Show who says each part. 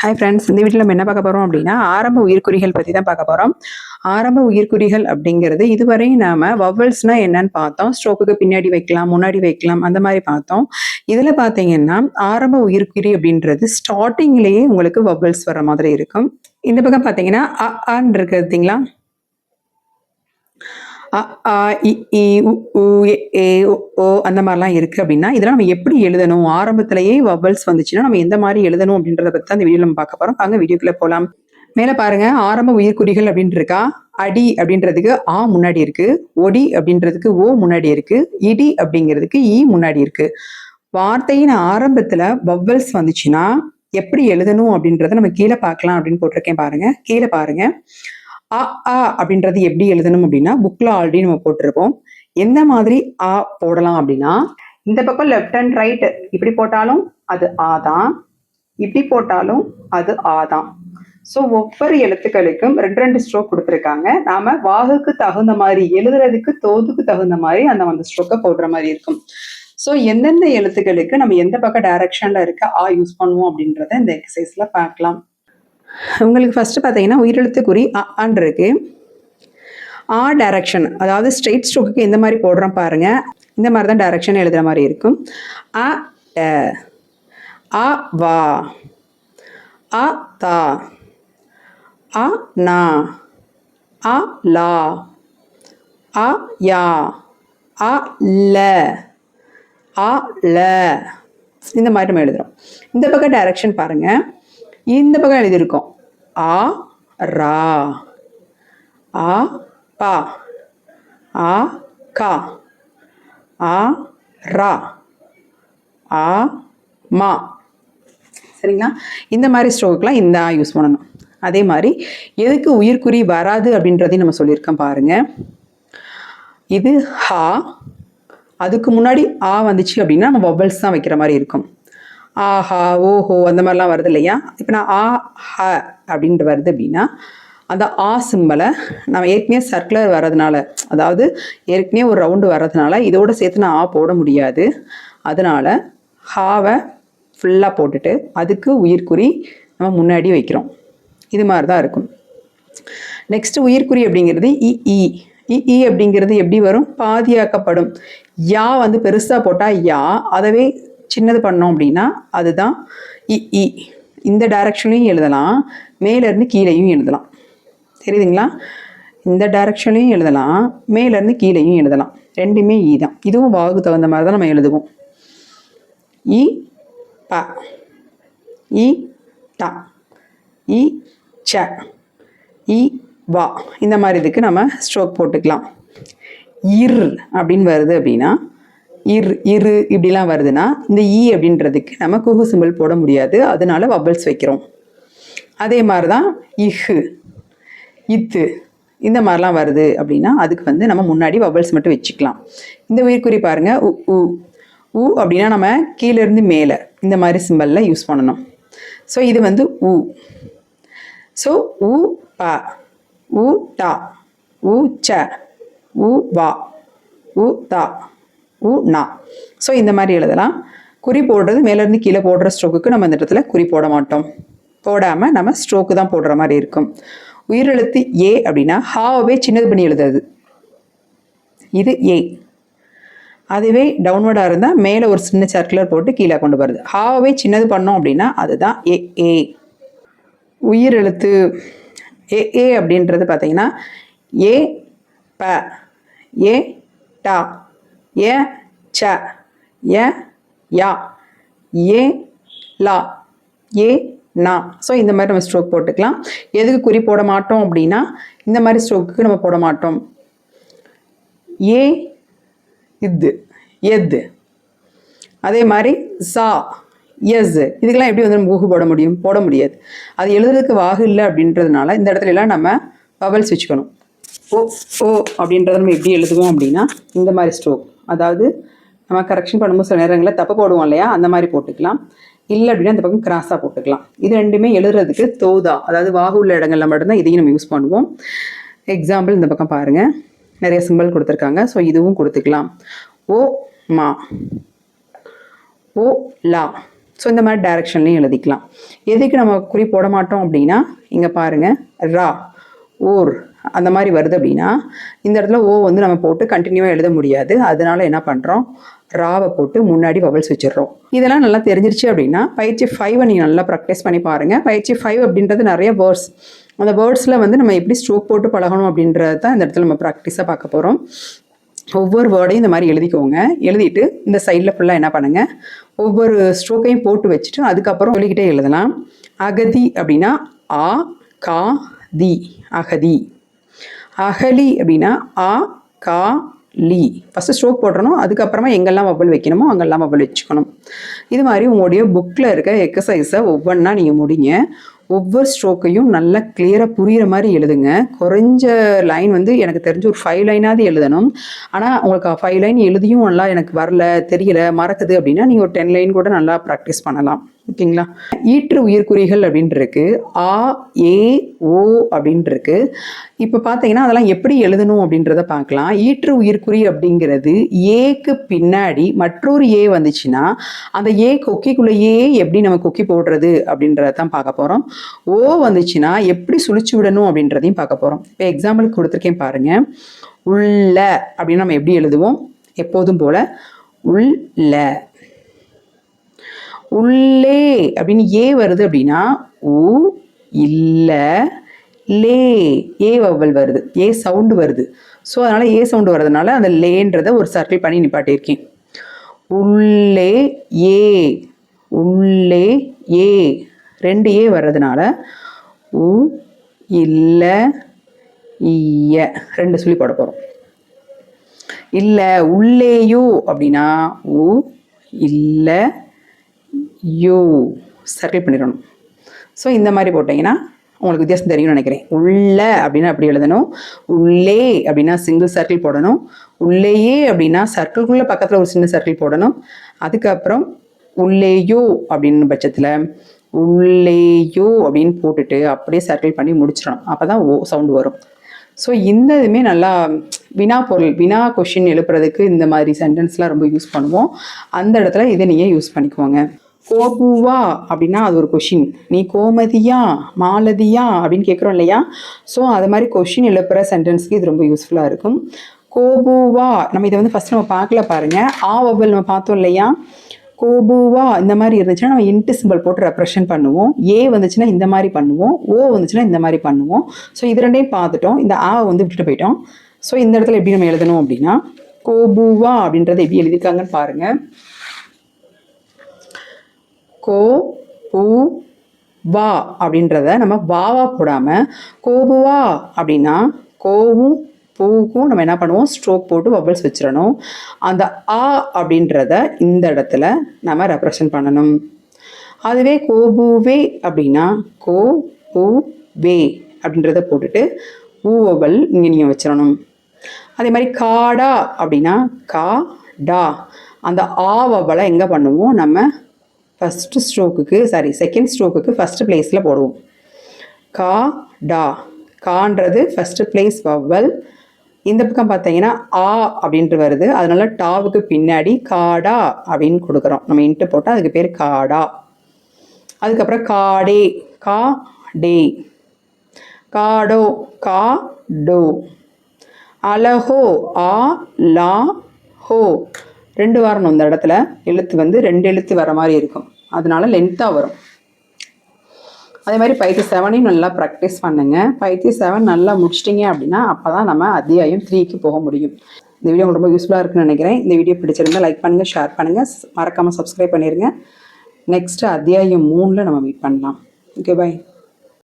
Speaker 1: Hi friends இந்த வீட்டில் நம்ம என்ன பார்க்க போகிறோம் அப்படின்னா ஆரம்ப உயிர்க்குறிகள் பற்றி தான் பார்க்க போகிறோம் ஆரம்ப உயிர்க்குறிகள் அப்படிங்கிறது இதுவரை நாம் வவல்ஸ்னால் என்னன்னு பார்த்தோம். ஸ்ட்ரோக்குக்கு பின்னாடி வைக்கலாம் முன்னாடி வைக்கலாம் அந்த மாதிரி பார்த்தோம். இதில் பார்த்தீங்கன்னா ஆரம்ப உயிர்க்குறி அப்படின்றது ஸ்டார்டிங்லேயே உங்களுக்கு வவல்ஸ் வர மாதிரி இருக்கும். இந்த பக்கம் பார்த்தீங்கன்னா அ ஆன் இருக்கு பார்த்தீங்களா? அ ஆ இ ஈ உ ஏ ஓ அந்த மாதிரிலாம் இருக்குது அப்படின்னா இதெல்லாம் நம்ம எப்படி எழுதணும்? ஆரம்பத்திலேயே வவல்ஸ் வந்துச்சுன்னா நம்ம எந்த மாதிரி எழுதணும் அப்படின்றத பற்றி தான் இந்த வீடியோ நம்ம பார்க்க போகிறோம் அங்கே வீடியோக்குள்ளே போகலாம் மேலே பாருங்க ஆரம்ப உயிர்குறிகள் அப்படின்னு இருக்கா? அடி அப்படின்றதுக்கு ஆ முன்னாடி இருக்கு. ஒடி அப்படின்றதுக்கு ஓ முன்னாடி இருக்கு. இடி அப்படிங்கிறதுக்கு இ முன்னாடி இருக்கு. வார்த்தையின் ஆரம்பத்துல வவ்வல்ஸ் வந்துச்சுன்னா எப்படி எழுதணும் அப்படின்றத நம்ம கீழே பார்க்கலாம் அப்படின்னு போட்டிருக்கேன் பாருங்க. கீழே பாருங்க. அ ஆ அப்படின்றது எப்படி எழுதணும் அப்படின்னா புக்ல ஆல்ரெடி நம்ம போட்டிருப்போம் எந்த மாதிரி ஆ போடலாம் அப்படின்னா இந்த பக்கம் லெஃப்ட் அண்ட் ரைட் இப்படி போட்டாலும் அது ஆ தான். இப்படி போட்டாலும் அது ஆ தான். ஸோ ஒவ்வொரு எழுத்துக்களுக்கும் ரெண்டு ரெண்டு ஸ்ட்ரோக் கொடுத்துருக்காங்க. நாம வாகுக்கு தகுந்த மாதிரி எழுதுறதுக்கு தோதுக்கு தகுந்த மாதிரி அந்த அந்த ஸ்ட்ரோக்கை போடுற மாதிரி இருக்கும். ஸோ எந்தெந்த எழுத்துக்களுக்கு நம்ம எந்த பக்கம் டைரக்ஷன்ல இருக்க ஆ யூஸ் பண்ணுவோம் அப்படின்றத இந்த எக்ஸசைஸ்ல பார்க்கலாம். உங்களுக்கு ஃபஸ்ட்டு பார்த்தீங்கன்னா உயிரெழுத்து குறி ஆன் இருக்குது ஆ டைரக்ஷன் அதாவது ஸ்ட்ரெயிட் ஸ்ட்ரோக்குக்கு எந்த மாதிரி போடுறோம் பாருங்கள் இந்த மாதிரி தான் டைரக்ஷன் எழுதுற மாதிரி இருக்கும். அ ட அ வா அ தா அ நா அ லா அ யா அ ல அ ல. இந்த மாதிரி நம்ம எழுதுகிறோம் இந்த பக்கம் டைரக்ஷன் பாருங்கள் இந்த பக்கம் எழுதியிருக்கோம். ஆ ரா. ஆ பா. ஆ கா. ஆ ரா. ஆ மா. சரிங்களா? இந்த மாதிரி ஸ்ட்ரோக்கெலாம் இந்த ஆ யூஸ் பண்ணணும். அதே மாதிரி எதுக்கு உயிர்க்குறி வராது அப்படின்றதையும் நம்ம சொல்லியிருக்கோம் பாருங்க. இது ஹா. அதுக்கு முன்னாடி ஆ வந்துச்சு அப்படின்னா நம்ம வவல்ஸ் தான் வைக்கிற மாதிரி இருக்கும். ஆஹா ஓஹோ அந்த மாதிரிலாம் வருது இல்லையா? இப்போ நான் ஆ ஹ அப்படின்ட்டு வருது அப்படின்னா அந்த ஆ சிம்பலை நம்ம ஏற்கனவே சர்க்குலர் வர்றதுனால அதாவது ஏற்கனவே ஒரு ரவுண்டு வர்றதுனால இதோட சேர்த்து நான் ஆ போட முடியாது. அதனால ஹாவை ஃபுல்லாக போட்டுட்டு அதுக்கு உயிர்க்குறி நம்ம முன்னாடி வைக்கிறோம். இது மாதிரி தான் இருக்கும். நெக்ஸ்ட்டு உயிர்க்குறி அப்படிங்கிறது இ இ. இ அப்படிங்கிறது எப்படி வரும்? பாதியாக்கப்படும். யா வந்து பெருசாக போட்டால் யா அதவே சின்னது பண்ணோம் அப்படின்னா அதுதான் இ இ. இந்த டைரக்ஷன்லையும் எழுதலாம். மேலேருந்து கீழேயும் எழுதலாம். தெரியுதுங்களா? இந்த டைரக்ஷன்லையும் எழுதலாம். மேலேருந்து கீழேயும் எழுதலாம். ரெண்டுமே ஈ தான். இதுவும் வாவுக்கு தகுந்த மாதிரி தான் நம்ம எழுதுவோம். இ ப. இ ட. இ ச. இ வா. இந்த மாதிரி இதுக்கு நம்ம ஸ்ட்ரோக் போட்டுக்கலாம். இர் அப்படின்னு வருது அப்படின்னா இர் இரு இப்படிலாம் வருதுன்னா இந்த ஈ அப்படின்றதுக்கு நம்ம குஹு சிம்பிள் போட முடியாது. அதனால வவ்வல்ஸ் வைக்கிறோம். அதே மாதிரி தான் இஹு இத்து இந்த மாதிரிலாம் வருது அப்படின்னா அதுக்கு வந்து நம்ம முன்னாடி வவ்வல்ஸ் மட்டும் வச்சுக்கலாம். இந்த உயிர்க்குறி பாருங்கள் உ உ உ அப்படின்னா நம்ம கீழேருந்து மேலே இந்த மாதிரி சிம்பலில் யூஸ் பண்ணணும். ஸோ இது வந்து உ. ஸோ உ ப உ டா உ ச உ வா உ தா. உ நா. ஸோ இந்த மாதிரி எழுதலாம். குறி போடுறது மேலேருந்து கீழே போடுற ஸ்ட்ரோக்குக்கு நம்ம இந்த இடத்துல குறி போட மாட்டோம். போடாமல் நம்ம ஸ்ட்ரோக்கு தான் போடுற மாதிரி இருக்கும். உயிரெழுத்து ஏ அப்படின்னா ஹாவே சின்னது பண்ணி எழுதுறது. இது ஏ. அதுவே டவுன்வர்டாக இருந்தால் மேலே ஒரு சின்ன சர்க்குலர் போட்டு கீழே கொண்டு வருது ஹாவே சின்னது பண்ணோம் அப்படின்னா அதுதான் ஏ ஏ. உயிரெழுத்து ஏ ஏ அப்படின்றது பார்த்தீங்கன்னா ஏ ப ஏ டா. ஏ ச ஏ யா. ஏ லா. ஏ நா. ஸோ இந்த மாதிரி நம்ம ஸ்ட்ரோக் போட்டுக்கலாம். எதுக்கு குறி போட மாட்டோம் அப்படின்னா இந்த மாதிரி ஸ்ட்ரோக்குக்கு நம்ம போட மாட்டோம். ஏ இது எது. அதே மாதிரி சா எஸ். இதுக்கெல்லாம் எப்படி வந்து நம்ம ஊகு போட முடியும்? போட முடியாது. அது எழுதுறதுக்கு வாகு இல்லை அப்படின்றதுனால இந்த இடத்துல எல்லாம் நம்ம பவல்ஸ் வச்சுக்கணும். ஓ ஓ அப்படின்றத நம்ம எப்படி எழுதுவோம் அப்படின்னா இந்த மாதிரி ஸ்ட்ரோக் அதாவது நம்ம கரெக்ஷன் பண்ணும்போது சில நேரங்களில் தப்பு போடுவோம் இல்லையா? அந்த மாதிரி போட்டுக்கலாம். இல்லை அப்படின்னா அந்த பக்கம் கிராஸாக போட்டுக்கலாம். இது ரெண்டுமே எழுதுறதுக்கு தோதா. அதாவது வாகு உள்ள இடங்களில் மட்டும்தான் இதையும் நம்ம யூஸ் பண்ணுவோம். எக்ஸாம்பிள் இந்த பக்கம் பாருங்கள் நிறைய சிம்பிள் கொடுத்துருக்காங்க. ஸோ இதுவும் கொடுத்துக்கலாம். ஓ மா. ஓ லா. ஸோ இந்த மாதிரி டைரக்ஷன்லையும் எழுதிக்கலாம். எதுக்கு நம்ம குறி போட மாட்டோம் அப்படின்னா இங்கே பாருங்கள் ரா. ஓர் அந்த மாதிரி வருது அப்படின்னா இந்த இடத்துல ஓ வந்து நம்ம போட்டு கண்டினியூவாக எழுத முடியாது. அதனால என்ன பண்ணுறோம் ராவை போட்டு முன்னாடி வவல்ஸ் வச்சிடுறோம். இதெல்லாம் நல்லா தெரிஞ்சிருச்சு அப்படின்னா பயிற்சி ஃபைவை நீங்கள் நல்லா ப்ராக்டிஸ் பண்ணி பாருங்கள் பயிற்சி ஃபைவ் அப்படின்றது நிறைய வேர்ட்ஸ் அந்த வேர்ட்ஸில் வந்து நம்ம எப்படி ஸ்ட்ரோக் போட்டு பழகணும் அப்படின்றது தான் இந்த இடத்துல நம்ம ப்ராக்டிஸாக பார்க்க போகிறோம் ஒவ்வொரு வேர்டையும் இந்த மாதிரி எழுதிக்கோங்க. எழுதிட்டு இந்த சைடில் ஃபுல்லாக என்ன பண்ணுங்கள் ஒவ்வொரு ஸ்ட்ரோக்கையும் போட்டு வச்சுட்டு அதுக்கப்புறம் சொல்லிக்கிட்டே எழுதலாம். அகதி அப்படின்னா ஆ கா தி அகதி. அகலி அப்படின்னா ஆ கா லி. ஃபஸ்ட்டு ஸ்ட்ரோக் போட்டுறணும். அதுக்கப்புறமா எங்கெல்லாம் வவ்வல் வைக்கணுமோ அங்கெல்லாம் வவ்வல் வச்சுக்கணும். இது மாதிரி உங்களுடைய புக்கில் இருக்க எக்ஸசைஸை ஒவ்வொன்றா நீங்கள் முடிங்க. ஒவ்வொரு ஸ்ட்ரோக்கையும் நல்லா கிளியராக புரிகிற மாதிரி எழுதுங்க. குறைஞ்ச லைன் வந்து எனக்கு தெரிஞ்ச ஒரு ஃபைவ் லைனாவது எழுதணும். ஆனால் உங்களுக்கு ஃபைவ் லைன் எழுதியும் நல்லா எனக்கு வரல தெரியல மறக்குது அப்படின்னா நீங்கள் ஒரு டென் லைன் கூட நல்லா ப்ராக்டிஸ் பண்ணலாம். ஓகேங்களா? ஈற்று உயிர்க்குறிகள் அப்படின்ட்டு இருக்கு ஆ ஏ ஓ அப்படின்ட்டு இருக்கு இப்போ பார்த்தீங்கன்னா அதெல்லாம் எப்படி எழுதணும் அப்படின்றத பார்க்கலாம் ஈற்று உயிர்க்குறி அப்படிங்கிறது ஏக்கு பின்னாடி மற்றொரு ஏ வந்துச்சுன்னா அந்த ஏ கொக்கிக்குள்ளேயே எப்படி நம்ம கொக்கி போடுறது அப்படின்றத தான் பார்க்க போகிறோம் ஓ வந்துச்சுன்னா எப்படி சுழிச்சு விடணும் அப்படின்றதையும் பார்க்க போகிறோம் இப்போ எக்ஸாம்பிளுக்கு கொடுத்துருக்கேன் பாருங்க. உள்ள அப்படின்னு நம்ம எப்படி எழுதுவோம்? எப்போதும் போல உள்ள. உள்ளே அப்படின்னு ஏ வருது அப்படின்னா உ இல்லை லே. ஏ வவ்வல் வருது. ஏ சவுண்டு வருது. ஸோ அதனால் ஏ சவுண்டு வர்றதுனால அந்த லேன்றதை ஒரு சர்க்கிள் பண்ணி நிப்பாட்டியிருக்கேன். உள்ளே ஏ உள்ளே ஏ. ரெண்டு ஏ வர்றதுனால உ இல்லை ஈய ரெண்டு சொல்லி போட போகிறோம் இல்லை உள்ளேயோ அப்படின்னா உ இல்லை யூ சர்க்கிள் பண்ணிடணும். ஸோ இந்த மாதிரி போட்டிங்கன்னா உங்களுக்கு வித்தியாசம் தெரியும்னு நினைக்கிறேன். உள்ள அப்படின்னா அப்படி எழுதணும்? உள்ளே அப்படின்னா சிங்கிள் சர்க்கிள் போடணும். உள்ளேயே அப்படின்னா சர்க்கிள்குள்ளே பக்கத்தில் ஒரு சின்ன சர்க்கிள் போடணும். அதுக்கப்புறம் உள்ளேயோ அப்படின்னு பட்சத்தில் உள்ளேயோ அப்படின்னு போட்டுட்டு அப்படியே சர்க்கிள் பண்ணி முடிச்சிடணும். அப்போ தான் ஓ சவுண்டு வரும். ஸோ இந்த இதுவுமே நல்லா வினா பொருள் வினா கொஷின் எழுப்புறதுக்கு இந்த மாதிரி சென்டென்ஸ்லாம் ரொம்ப யூஸ் பண்ணுவோம். அந்த இடத்துல இதை நீங்கள் யூஸ் பண்ணிக்குவோங்க கோபுவா அப்படின்னா அது ஒரு கொஷின் நீ கோமதியா மாலதியா அப்படின்னு கேட்குறோம் இல்லையா? ஸோ அது மாதிரி கொஷின் எழுப்புகிற சென்டென்ஸ்க்கு இது ரொம்ப யூஸ்ஃபுல்லாக இருக்கும். கோபுவா நம்ம இதை வந்து ஃபஸ்ட் நம்ம பார்க்கல பாருங்கள் ஆ நம்ம பார்த்தோம் இல்லையா? கோபுவா இந்த மாதிரி இருந்துச்சுன்னா நம்ம இன்ட்டு சிம்பிள் போட்டு ரெப்ரஷன் பண்ணுவோம். ஏ வந்துச்சுன்னா இந்த மாதிரி பண்ணுவோம். ஓ வந்துச்சுன்னா இந்த மாதிரி பண்ணுவோம். ஸோ இது ரெண்டையும் பார்த்துட்டோம். இந்த ஆ வந்து விட்டுட்டு போயிட்டோம். ஸோ இந்த இடத்துல எப்படி நம்ம எழுதணும் அப்படின்னா கோபுவா அப்படின்றத எப்படி எழுதியிருக்காங்கன்னு பாருங்கள் கோ ஊ வா அப்படின்றத நம்ம வாவா போடாமல் கோபுவா அப்படின்னா கோவும் பூக்கும் நம்ம என்ன பண்ணுவோம்? ஸ்ட்ரோக் போட்டு பபிள்ஸ் வச்சிடணும். அந்த ஆ அப்படின்றத இந்த இடத்துல நம்ம ரெப்ரசன்ட் பண்ணணும். அதுவே கோபுவே அப்படின்னா கோ பூ வே அப்படின்றத போட்டுட்டு ஊவபல் இங்கே நீங்கள் வச்சிடணும். அதே மாதிரி காடா அப்படின்னா கா டா அந்த ஆவபலை எங்கே பண்ணுவோம்? நம்ம ஃபஸ்ட்டு ஸ்ட்ரோக்குக்கு சாரி செகண்ட் ஸ்ட்ரோக்குக்கு ஃபஸ்ட்டு பிளேஸில் போடுவோம். கா டா. கான்றது ஃபஸ்ட்டு பிளேஸ் வவ்வல் இந்த பக்கம் பார்த்தீங்கன்னா ஆ அப்படின்ட்டு வருது. அதனால டாவுக்கு பின்னாடி காடா அப்படின்னு கொடுக்குறோம். நம்ம இன்ட்டு போட்டால் அதுக்கு பேர் காடா அதுக்கப்புறம் காடே கா டே. காடோ கா டோ. அலஹோ ஆ லா ஹோ. ரெண்டு வரணும் இந்த இடத்துல. எழுத்து வந்து ரெண்டு எழுத்து வர மாதிரி இருக்கும். அதனால லென்த்தாக வரும். அதே மாதிரி பைத்தி செவனையும் நல்லா ப்ராக்டிஸ் பண்ணுங்க. பைத்தி செவன் நல்லா முடிச்சிட்டிங்க அப்படின்னா அப்போ தான் நம்ம அத்தியாயம் த்ரீக்கு போக முடியும். இந்த வீடியோ உங்களுக்கு ரொம்ப யூஸ்ஃபுல்லாக இருக்குன்னு நினைக்கிறேன். இந்த வீடியோ பிடிச்சிருந்தா லைக் பண்ணுங்கள் ஷேர் பண்ணுங்கள் மறக்காமல் சப்ஸ்கிரைப் பண்ணிடுங்க நெக்ஸ்ட்டு அத்தியாயம் மூணில் நம்ம மீட் பண்ணலாம். Okay bye